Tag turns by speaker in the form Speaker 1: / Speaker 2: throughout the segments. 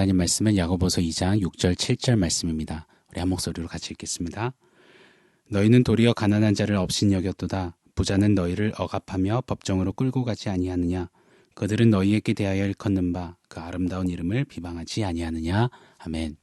Speaker 1: 하나님 말씀은 야고보서 2장 6절 7절 말씀입니다. 우리 한 목소리로 같이 읽겠습니다. 너희는 도리어 가난한 자를 업신 여겼도다 부자는 너희를 억압하며 법정으로 끌고 가지 아니하느냐 그들은 너희에게 대하여 일컫는 바 그 아름다운 이름을 비방하지 아니하느냐 아멘.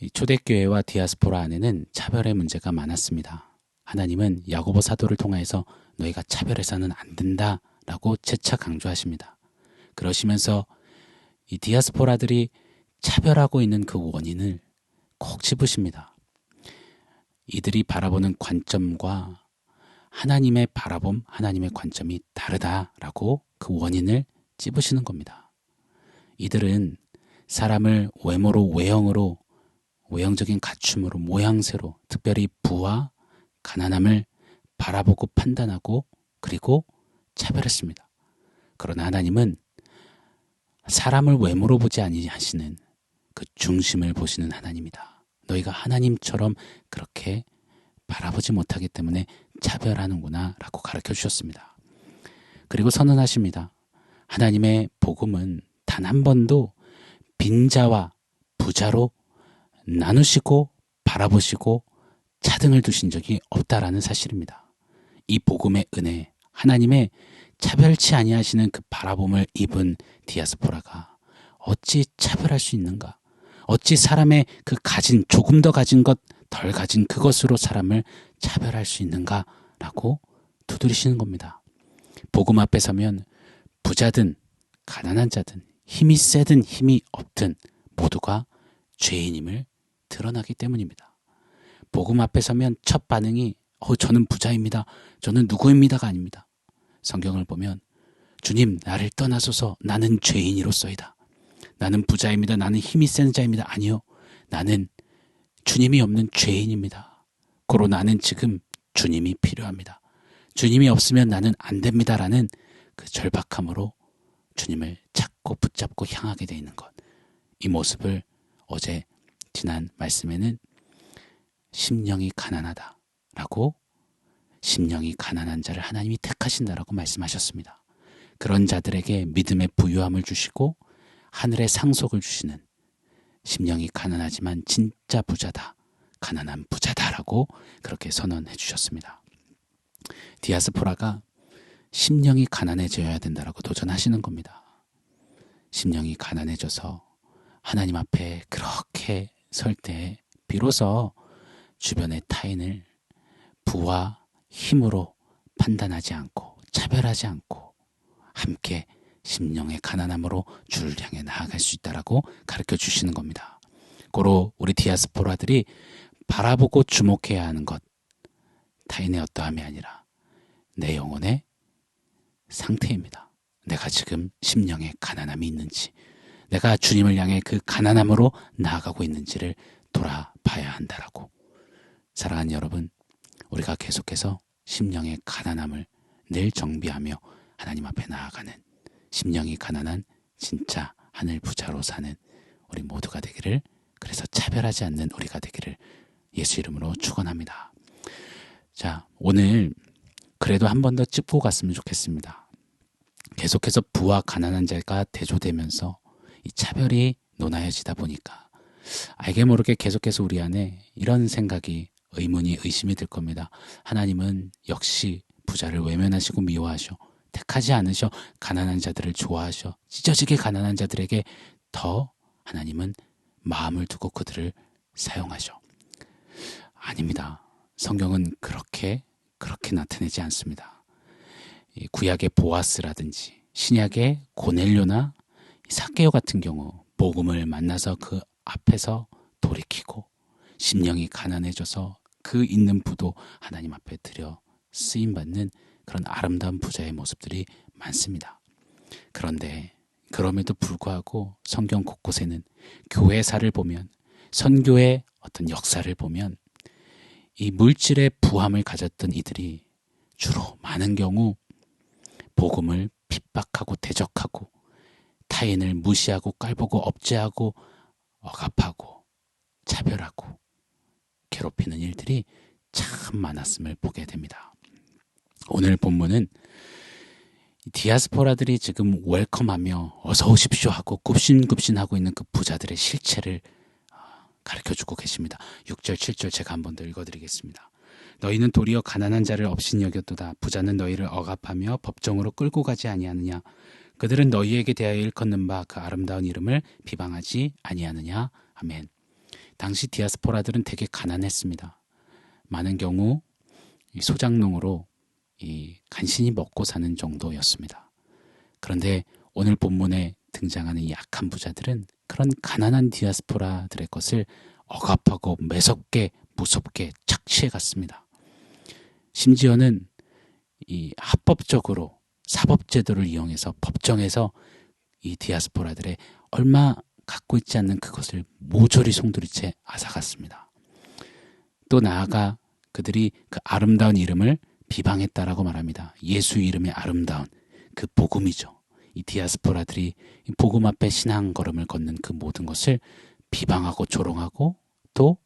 Speaker 1: 이 초대교회와 디아스포라 안에는 차별의 문제가 많았습니다. 하나님은 야고보 사도를 통하여서 너희가 차별해서는 안 된다라고 재차 강조하십니다. 그러시면서 이 디아스포라들이 차별하고 있는 그 원인을 콕 집으십니다. 이들이 바라보는 관점과 하나님의 바라봄, 하나님의 관점이 다르다라고 그 원인을 찝으시는 겁니다. 이들은 사람을 외모로, 외형으로, 외형적인 갖춤으로, 모양새로, 특별히 부와 가난함을 바라보고 판단하고 그리고 차별했습니다. 그러나 하나님은 사람을 외모로 보지 아니하시는 그 중심을 보시는 하나님이다. 너희가 하나님처럼 그렇게 바라보지 못하기 때문에 차별하는구나 라고 가르쳐 주셨습니다. 그리고 선언하십니다. 하나님의 복음은 단 한 번도 빈자와 부자로 나누시고 바라보시고 차등을 두신 적이 없다라는 사실입니다. 이 복음의 은혜, 하나님의 차별치 아니하시는 그 바라봄을 입은 디아스포라가 어찌 차별할 수 있는가? 어찌 사람의 그 가진 조금 더 가진 것, 덜 가진 그것으로 사람을 차별할 수 있는가라고 두드리시는 겁니다. 복음 앞에 서면 부자든 가난한 자든 힘이 세든 힘이 없든 모두가 죄인임을 드러나기 때문입니다. 복음 앞에 서면 첫 반응이 어 저는 부자입니다. 저는 누구입니다가 아닙니다. 성경을 보면 주님 나를 떠나소서 나는 죄인이로서이다. 나는 부자입니다. 나는 힘이 센 자입니다. 아니요. 나는 주님이 없는 죄인입니다. 고로 나는 지금 주님이 필요합니다. 주님이 없으면 나는 안 됩니다라는 그 절박함으로 주님을 찾고 붙잡고 향하게 돼 있는 것. 이 모습을 어제 지난 말씀에는 심령이 가난하다라고 심령이 가난한 자를 하나님이 택하신다라고 말씀하셨습니다. 그런 자들에게 믿음의 부유함을 주시고 하늘의 상속을 주시는 심령이 가난하지만 진짜 부자다. 가난한 부자다라고 그렇게 선언해 주셨습니다. 디아스포라가 심령이 가난해져야 된다라고 도전하시는 겁니다. 심령이 가난해져서 하나님 앞에 그렇게 설 때 비로소 주변의 타인을 부와 힘으로 판단하지 않고 차별하지 않고 함께 심령의 가난함으로 주를 향해 나아갈 수 있다라고 가르쳐 주시는 겁니다. 고로 우리 디아스포라들이 바라보고 주목해야 하는 것 타인의 어떠함이 아니라 내 영혼의 상태입니다. 내가 지금 심령의 가난함이 있는지 내가 주님을 향해 그 가난함으로 나아가고 있는지를 돌아봐야 한다라고 사랑하는 여러분 우리가 계속해서 심령의 가난함을 늘 정비하며 하나님 앞에 나아가는 심령이 가난한 진짜 하늘 부자로 사는 우리 모두가 되기를 그래서 차별하지 않는 우리가 되기를 예수 이름으로 축원합니다. 자, 오늘 그래도 한 번 더 짚고 갔으면 좋겠습니다. 계속해서 부와 가난한 자가 대조되면서 이 차별이 논하여지다 보니까 알게 모르게 계속해서 우리 안에 이런 생각이 의문이 의심이 들 겁니다. 하나님은 역시 부자를 외면하시고 미워하셔. 택하지 않으셔. 가난한 자들을 좋아하셔. 찢어지게 가난한 자들에게 더 하나님은 마음을 두고 그들을 사용하셔. 아닙니다. 성경은 그렇게 그렇게 나타내지 않습니다. 구약의 보아스라든지 신약의 고넬료나 사케오 같은 경우 복음을 만나서 그 앞에서 돌이키고 심령이 가난해져서 그 있는 부도 하나님 앞에 들여 쓰임 받는 그런 아름다운 부자의 모습들이 많습니다. 그런데 그럼에도 불구하고 성경 곳곳에는 교회사를 보면 선교의 어떤 역사를 보면 이 물질의 부함을 가졌던 이들이 주로 많은 경우 복음을 핍박하고 대적하고 타인을 무시하고 깔보고 억제하고 억압하고 차별하고 괴롭히는 일들이 참 많았음을 보게 됩니다. 오늘 본문은 디아스포라들이 지금 웰컴하며 어서 오십시오 하고 굽신굽신하고 있는 그 부자들의 실체를 가르쳐 주고 계십니다. 6절, 7절 제가 한 번 더 읽어드리겠습니다. 너희는 도리어 가난한 자를 없인 여겼도다. 부자는 너희를 억압하며 법정으로 끌고 가지 아니하느냐. 그들은 너희에게 대하여 일컫는 바 그 아름다운 이름을 비방하지 아니하느냐. 아멘. 당시 디아스포라들은 되게 가난했습니다. 많은 경우 소장농으로 이 간신히 먹고 사는 정도였습니다. 그런데 오늘 본문에 등장하는 이 약한 부자들은 그런 가난한 디아스포라들의 것을 억압하고 매섭게 무섭게 착취해 갔습니다. 심지어는 이 합법적으로 사법제도를 이용해서 법정에서 이 디아스포라들의 얼마 갖고 있지 않는 그것을 모조리 송두리째 앗아갔습니다. 또 나아가 그들이 그 아름다운 이름을 비방했다라고 말합니다. 예수 이름의 아름다운 그 복음이죠. 이 디아스포라들이 복음 앞에 신앙 걸음을 걷는 그 모든 것을 비방하고 조롱하고 또참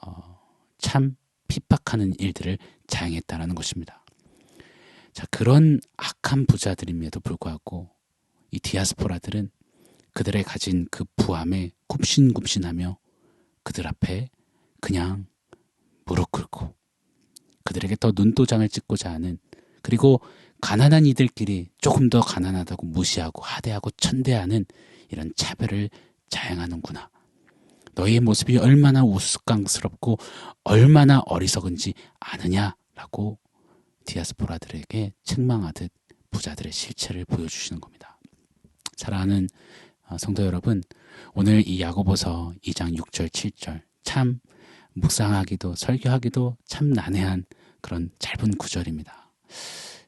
Speaker 1: 어, 핍박하는 일들을 자행했다라는 것입니다. 자 그런 악한 부자들임에도 불구하고 이 디아스포라들은 그들의 가진 그 부함에 굽신굽신하며 그들 앞에 그냥 무릎 꿇고 그들에게 더 눈도장을 찍고자 하는 그리고 가난한 이들끼리 조금 더 가난하다고 무시하고 하대하고 천대하는 이런 차별을 자행하는구나. 너희의 모습이 얼마나 우스꽝스럽고 얼마나 어리석은지 아느냐라고 디아스포라들에게 책망하듯 부자들의 실체를 보여주시는 겁니다. 사랑하는 어, 성도 여러분, 오늘 이 야고보서 2장 6절 7절 참 묵상하기도 설교하기도 참 난해한 그런 짧은 구절입니다.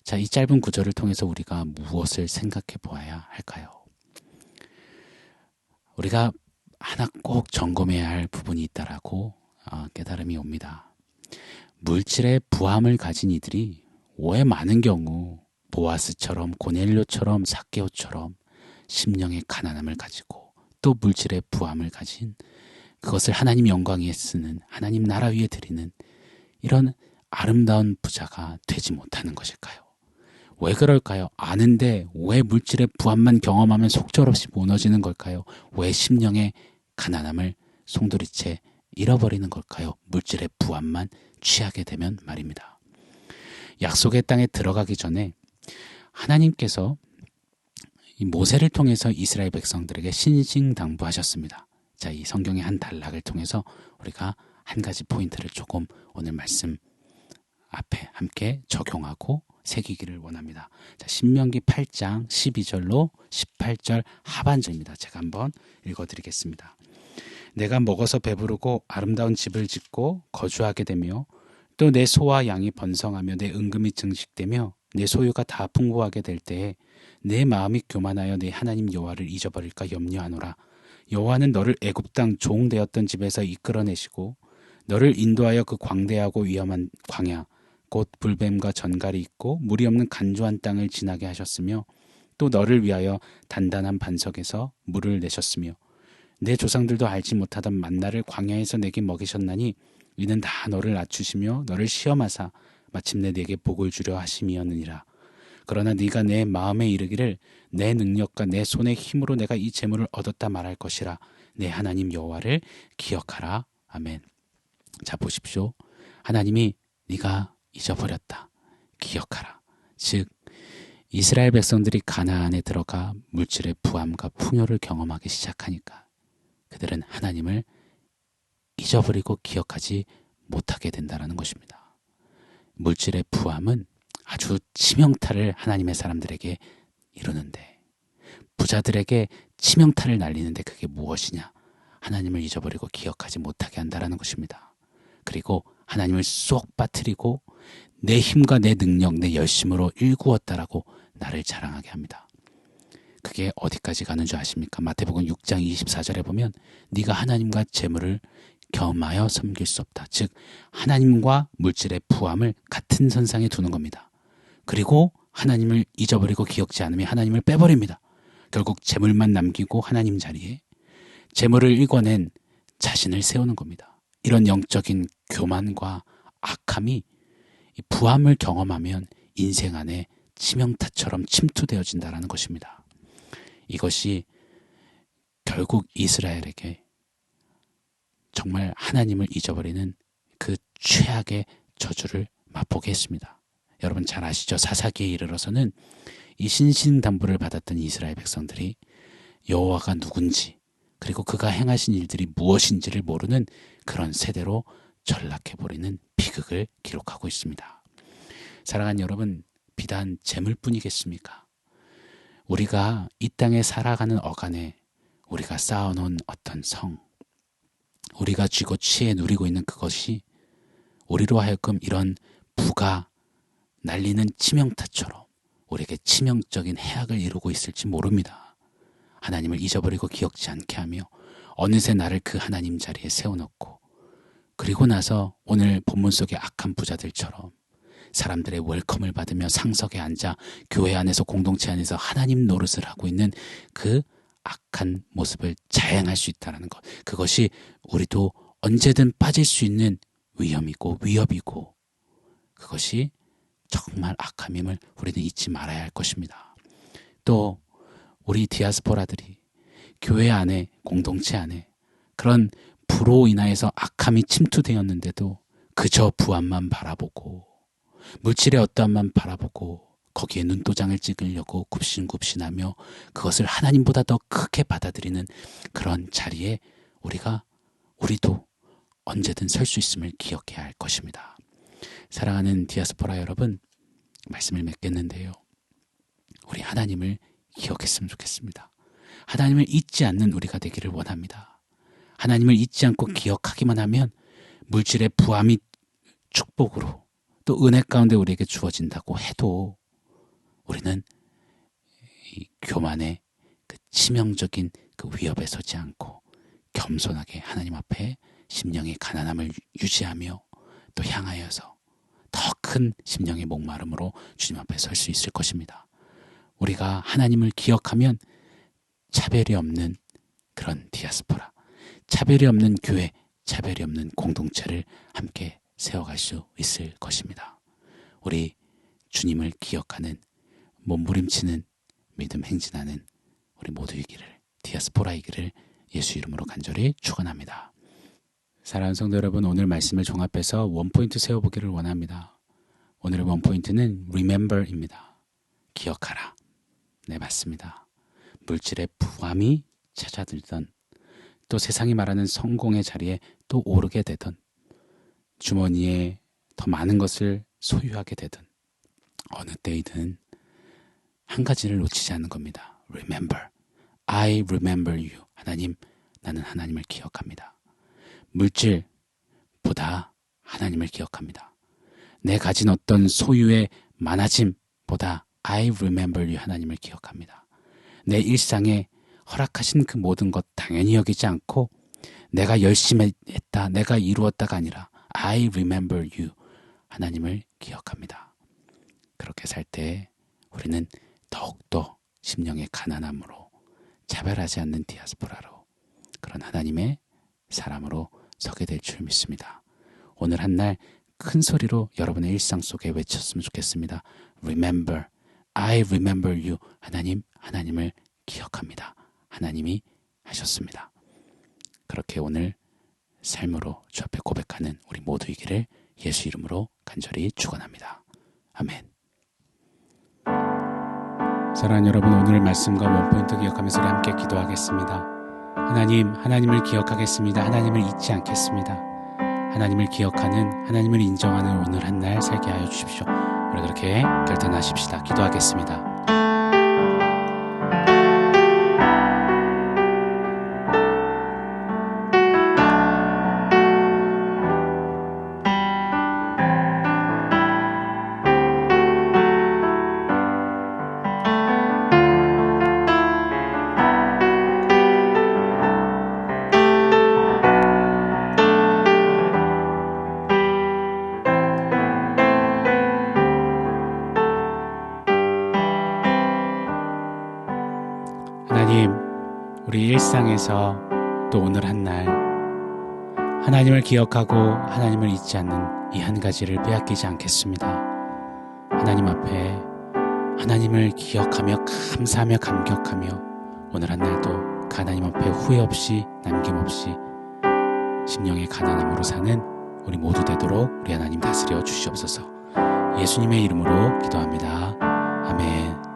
Speaker 1: 자, 이 짧은 구절을 통해서 우리가 무엇을 생각해 보아야 할까요? 우리가 하나 꼭 점검해야 할 부분이 있다라고 어, 깨달음이 옵니다. 물질의 부함을 가진 이들이 왜 많은 경우 보아스처럼 고넬료처럼 사케오처럼 심령의 가난함을 가지고 또 물질의 부함을 가진 그것을 하나님 영광 위에 쓰는 하나님 나라 위에 드리는 이런 아름다운 부자가 되지 못하는 것일까요? 왜 그럴까요? 아는데 왜 물질의 부함만 경험하면 속절없이 무너지는 걸까요? 왜 심령의 가난함을 송두리째 잃어버리는 걸까요? 물질의 부함만 취하게 되면 말입니다. 약속의 땅에 들어가기 전에 하나님께서 이 모세를 통해서 이스라엘 백성들에게 신신당부하셨습니다. 자, 이 성경의 한 단락을 통해서 우리가 한 가지 포인트를 조금 오늘 말씀 앞에 함께 적용하고 새기기를 원합니다. 자, 신명기 8장 12절로 18절 하반절입니다. 제가 한번 읽어 드리겠습니다. 내가 먹어서 배부르고 아름다운 집을 짓고 거주하게 되며 또 내 소와 양이 번성하며 내 은금이 증식되며 내 소유가 다 풍부하게 될 때에 내 마음이 교만하여 내 하나님 여호와를 잊어버릴까 염려하노라. 여호와는 너를 애굽 땅 종 되었던 집에서 이끌어내시고 너를 인도하여 그 광대하고 위험한 광야 곧 불뱀과 전갈이 있고 물이 없는 간조한 땅을 지나게 하셨으며 또 너를 위하여 단단한 반석에서 물을 내셨으며 내 조상들도 알지 못하던 만나를 광야에서 내게 먹이셨나니 이는 다 너를 낮추시며 너를 시험하사 마침내 내게 복을 주려 하심이었느니라. 그러나 네가 내 마음에 이르기를 내 능력과 내 손의 힘으로 내가 이 재물을 얻었다 말할 것이라 내 하나님 여호와를 기억하라. 아멘. 자 보십시오. 하나님이 네가 잊어버렸다. 기억하라. 즉 이스라엘 백성들이 가나안에 들어가 물질의 부함과 풍요를 경험하기 시작하니까 그들은 하나님을 잊어버리고 기억하지 못하게 된다는 것입니다. 물질의 부함은 아주 치명타를 하나님의 사람들에게 이루는데 부자들에게 치명타를 날리는데 그게 무엇이냐? 하나님을 잊어버리고 기억하지 못하게 한다라는 것입니다. 그리고 하나님을 쏙 빠뜨리고 내 힘과 내 능력, 내 열심으로 일구었다라고 나를 자랑하게 합니다. 그게 어디까지 가는 줄 아십니까? 마태복음 6장 24절에 보면 네가 하나님과 재물을 겸하여 섬길 수 없다. 즉 하나님과 물질의 부함을 같은 선상에 두는 겁니다. 그리고 하나님을 잊어버리고 기억지 않으면 하나님을 빼버립니다. 결국 재물만 남기고 하나님 자리에 재물을 읽어낸 자신을 세우는 겁니다. 이런 영적인 교만과 악함이 부함을 경험하면 인생 안에 치명타처럼 침투되어진다라는 것입니다. 이것이 결국 이스라엘에게 정말 하나님을 잊어버리는 그 최악의 저주를 맛보게 했습니다. 여러분 잘 아시죠? 사사기에 이르러서는 이 신신담부를 받았던 이스라엘 백성들이 여호와가 누군지 그리고 그가 행하신 일들이 무엇인지를 모르는 그런 세대로 전락해 버리는 비극을 기록하고 있습니다. 사랑하는 여러분, 비단 재물뿐이겠습니까? 우리가 이 땅에 살아가는 어간에 우리가 쌓아놓은 어떤 성, 우리가 쥐고 취해 누리고 있는 그것이 우리로 하여금 이런 부가 날리는 치명타처럼 우리에게 치명적인 해악을 이루고 있을지 모릅니다. 하나님을 잊어버리고 기억지 않게 하며 어느새 나를 그 하나님 자리에 세워놓고 그리고 나서 오늘 본문 속의 악한 부자들처럼 사람들의 웰컴을 받으며 상석에 앉아 교회 안에서 공동체 안에서 하나님 노릇을 하고 있는 그 악한 모습을 자행할 수 있다는 것. 그것이 우리도 언제든 빠질 수 있는 위험이고 위협이고 그것이 정말 악함임을 우리는 잊지 말아야 할 것입니다. 또 우리 디아스포라들이 교회 안에 공동체 안에 그런 부로 인하여서 악함이 침투되었는데도 그저 부함만 바라보고 물질의 어떠함만 바라보고 거기에 눈도장을 찍으려고 굽신굽신하며 그것을 하나님보다 더 크게 받아들이는 그런 자리에 우리가 우리도 언제든 설 수 있음을 기억해야 할 것입니다. 사랑하는 디아스포라 여러분, 말씀을 맺겠는데요. 우리 하나님을 기억했으면 좋겠습니다. 하나님을 잊지 않는 우리가 되기를 원합니다. 하나님을 잊지 않고 기억하기만 하면 물질의 부함이 축복으로 또 은혜 가운데 우리에게 주어진다고 해도 우리는 이 교만의 그 치명적인 그 위협에 서지 않고 겸손하게 하나님 앞에 심령의 가난함을 유지하며 또 향하여서 더 큰 심령의 목마름으로 주님 앞에 설 수 있을 것입니다. 우리가 하나님을 기억하면 차별이 없는 그런 디아스포라, 차별이 없는 교회, 차별이 없는 공동체를 함께 세워갈 수 있을 것입니다. 우리 주님을 기억하는 몸부림치는 믿음 행진하는 우리 모두이기를 디아스포라이기를 예수 이름으로 간절히 축원합니다. 사랑하는 성도 여러분, 오늘 말씀을 종합해서 원포인트 세워보기를 원합니다. 오늘의 원포인트는 remember입니다. 기억하라. 네, 맞습니다. 물질의 부함이 찾아들던 또 세상이 말하는 성공의 자리에 또 오르게 되던 주머니에 더 많은 것을 소유하게 되던 어느 때이든 한 가지를 놓치지 않는 겁니다. Remember. I remember you. 하나님, 나는 하나님을 기억합니다. 물질보다 하나님을 기억합니다. 내 가진 어떤 소유의 많아짐보다 I remember you 하나님을 기억합니다. 내 일상에 허락하신 그 모든 것 당연히 여기지 않고 내가 열심히 했다, 내가 이루었다가 아니라 I remember you 하나님을 기억합니다. 그렇게 살 때 우리는 더욱더 심령의 가난함으로 차별하지 않는 디아스포라로 그런 하나님의 사람으로 서게 될 줄 믿습니다. 오늘 한 날 큰 소리로 여러분의 일상 속에 외쳤으면 좋겠습니다. Remember, I remember you. 하나님, 하나님을 기억합니다. 하나님이 하셨습니다. 그렇게 오늘 삶으로 주 앞에 고백하는 우리 모두이기를 예수 이름으로 간절히 축원합니다. 아멘. 사랑하는 여러분 오늘 말씀과 원포인트 기억하면서 함께 기도하겠습니다. 하나님, 하나님을 기억하겠습니다. 하나님을 잊지 않겠습니다. 하나님을 기억하는, 하나님을 인정하는 오늘 한 날 살게 하여 주십시오. 우리 그렇게 결단하십시다. 기도하겠습니다. 일상에서 또 오늘 한 날 하나님을 기억하고 하나님을 잊지 않는 이 한 가지를 빼앗기지 않겠습니다. 하나님 앞에 하나님을 기억하며 감사하며 감격하며 오늘 한 날도 하나님 앞에 후회 없이 남김없이 심령의 가난함으로 사는 우리 모두 되도록 우리 하나님 다스려 주시옵소서. 예수님의 이름으로 기도합니다. 아멘.